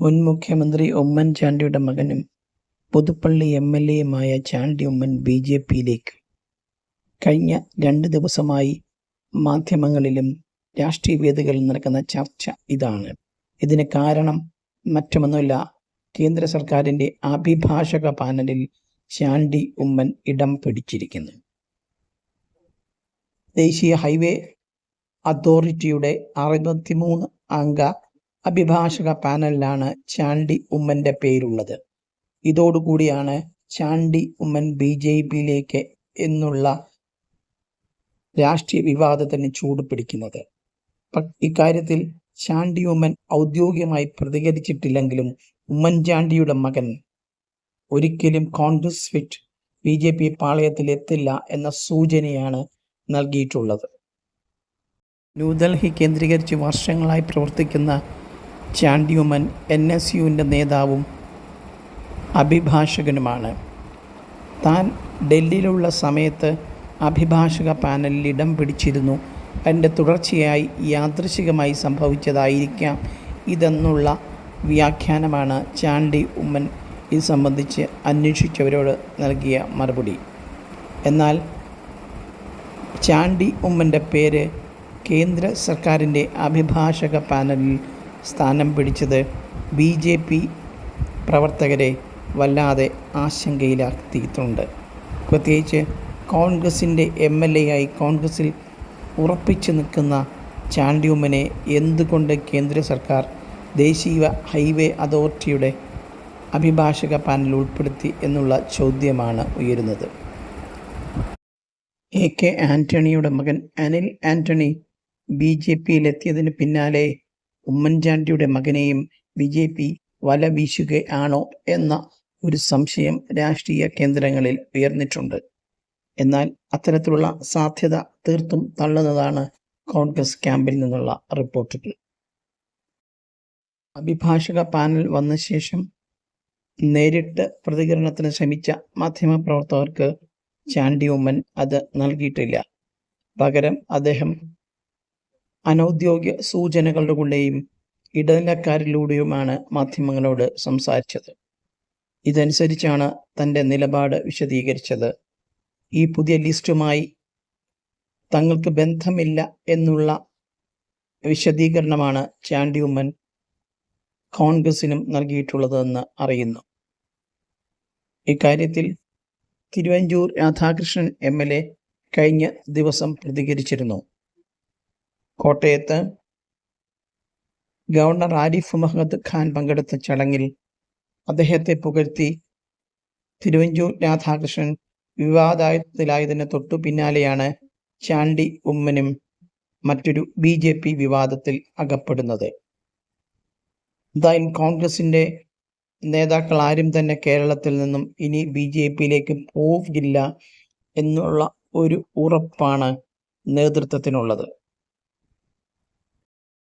മുൻ മുഖ്യമന്ത്രി ഉമ്മൻചാണ്ടിയുടെ മകനും പുതുപ്പള്ളി എം എൽ എയുമായ ചാണ്ടി ഉമ്മൻ ബി ജെ പിയിലേക്ക്. കഴിഞ്ഞ രണ്ട് ദിവസമായി മാധ്യമങ്ങളിലും രാഷ്ട്രീയ വേദികളിലും നടക്കുന്ന ചർച്ച ഇതാണ്. ഇതിന് കാരണം മറ്റൊന്നുമില്ല കേന്ദ്ര സർക്കാരിന്റെ അഭിഭാഷക പാനലിൽ ചാണ്ടി ഉമ്മൻ ഇടം പിടിച്ചിരിക്കുന്നു. ദേശീയ ഹൈവേ അതോറിറ്റിയുടെ അറുപത്തിമൂന്ന് അംഗ അഭിഭാഷക പാനലിലാണ് ചാണ്ടി ഉമ്മന്റെ പേരുള്ളത്. ഇതോടുകൂടിയാണ് ചാണ്ടി ഉമ്മൻ ബി ജെ പിയിലേക്ക് എന്നുള്ള രാഷ്ട്രീയ വിവാദത്തിന് ചൂട് പിടിക്കുന്നത്. ഇക്കാര്യത്തിൽ ചാണ്ടി ഉമ്മൻ ഔദ്യോഗികമായി പ്രതികരിച്ചിട്ടില്ലെങ്കിലും ഉമ്മൻചാണ്ടിയുടെ മകൻ ഒരിക്കലും Congress fit B J P പാളയത്തിൽ എത്തില്ല എന്ന സൂചനയാണ് നൽകിയിട്ടുള്ളത്. ന്യൂഡൽഹി കേന്ദ്രീകരിച്ച് വർഷങ്ങളായി പ്രവർത്തിക്കുന്ന ചാണ്ടി ഉമ്മൻ എൻ എസ് യുവിന്റെ നേതാവും അഭിഭാഷകനുമാണ്. താൻ ഡൽഹിയിലുള്ള സമയത്ത് അഭിഭാഷക പാനലിൽ ഇടം പിടിച്ചിരുന്നു. അതിന്റെ തുടർച്ചയായി യാദൃശികമായി സംഭവിച്ചതായിരിക്കാം ഇതെന്നുള്ള വ്യാഖ്യാനമാണ് ചാണ്ടി ഉമ്മൻ ഇത് സംബന്ധിച്ച് അന്വേഷിച്ചവരോട് നൽകിയ മറുപടി. എന്നാൽ ചാണ്ടി ഉമ്മന്റെ പേര് കേന്ദ്ര സർക്കാരിന്റെ അഭിഭാഷക പാനലിൽ സ്ഥാനം പിടിച്ചത് ബി ജെ പി പ്രവർത്തകരെ വല്ലാതെ ആശങ്കയിലാക്കിയിട്ടുണ്ട്. പ്രത്യേകിച്ച് കോൺഗ്രസിന്റെ എം എൽ എ ആയി കോൺഗ്രസിൽ ഉറപ്പിച്ചു നിൽക്കുന്ന ചാണ്ടിയുമ്മനെ എന്തുകൊണ്ട് കേന്ദ്ര സർക്കാർ ദേശീയ ഹൈവേ അതോറിറ്റിയുടെ അഭിഭാഷക പാനൽ ഉൾപ്പെടുത്തി എന്നുള്ള ചോദ്യമാണ് ഉയരുന്നത്. എ കെ ആന്റണിയുടെ മകൻ അനിൽ ആന്റണി ബി ജെ പിയിലെത്തിയതിന് പിന്നാലെ ഉമ്മൻചാണ്ടിയുടെ മകനെയും ബി ജെ പി വല വീശുകയാണോ എന്ന ഒരു സംശയം രാഷ്ട്രീയ കേന്ദ്രങ്ങളിൽ ഉയർന്നിട്ടുണ്ട്. എന്നാൽ അത്തരത്തിലുള്ള സാധ്യത തീർത്തും തള്ളുന്നതാണ് കോൺഗ്രസ് ക്യാമ്പിൽ നിന്നുള്ള റിപ്പോർട്ടുകൾ. അഭിഭാഷക പാനൽ വന്ന ശേഷം നേരിട്ട് പ്രതികരണത്തിന് ശ്രമിച്ച മാധ്യമപ്രവർത്തകർക്ക് ചാണ്ടി ഉമ്മൻ അത് നൽകിയിട്ടില്ല. പകരം അദ്ദേഹം അനൗദ്യോഗിക സൂചനകളുടെയും ഇടനിലക്കാരിലൂടെയുമാണ് മാധ്യമങ്ങളോട് സംസാരിച്ചത്. ഇതനുസരിച്ചാണ് തന്റെ നിലപാട് വിശദീകരിച്ചത്. ഈ പുതിയ ലിസ്റ്റുമായി തങ്ങൾക്ക് ബന്ധമില്ല എന്നുള്ള വിശദീകരണമാണ് ചാണ്ടി ഉമ്മൻ കോൺഗ്രസിനും നൽകിയിട്ടുള്ളതെന്ന് അറിയുന്നു. ഇക്കാര്യത്തിൽ തിരുവഞ്ചൂർ രാധാകൃഷ്ണൻ എം കഴിഞ്ഞ ദിവസം പ്രതികരിച്ചിരുന്നു. കോട്ടയത്ത് ഗവർണർ ആരിഫ് മുഹമ്മദ് ഖാൻ പങ്കെടുത്ത ചടങ്ങിൽ അദ്ദേഹത്തെ പുകഴ്ത്തി തിരുവഞ്ചൂർ രാധാകൃഷ്ണൻ വിവാദത്തിലായതിന് തൊട്ടു പിന്നാലെയാണ് ചാണ്ടി ഉമ്മനും മറ്റൊരു ബി ജെ പി വിവാദത്തിൽ അകപ്പെടുന്നത്. എന്തായാലും കോൺഗ്രസിന്റെ നേതാക്കൾ ആരും തന്നെ കേരളത്തിൽ നിന്നും ഇനി ബി ജെ പിയിലേക്ക് പോകില്ല എന്നുള്ള ഒരു ഉറപ്പാണ് നേതൃത്വത്തിനുള്ളത്.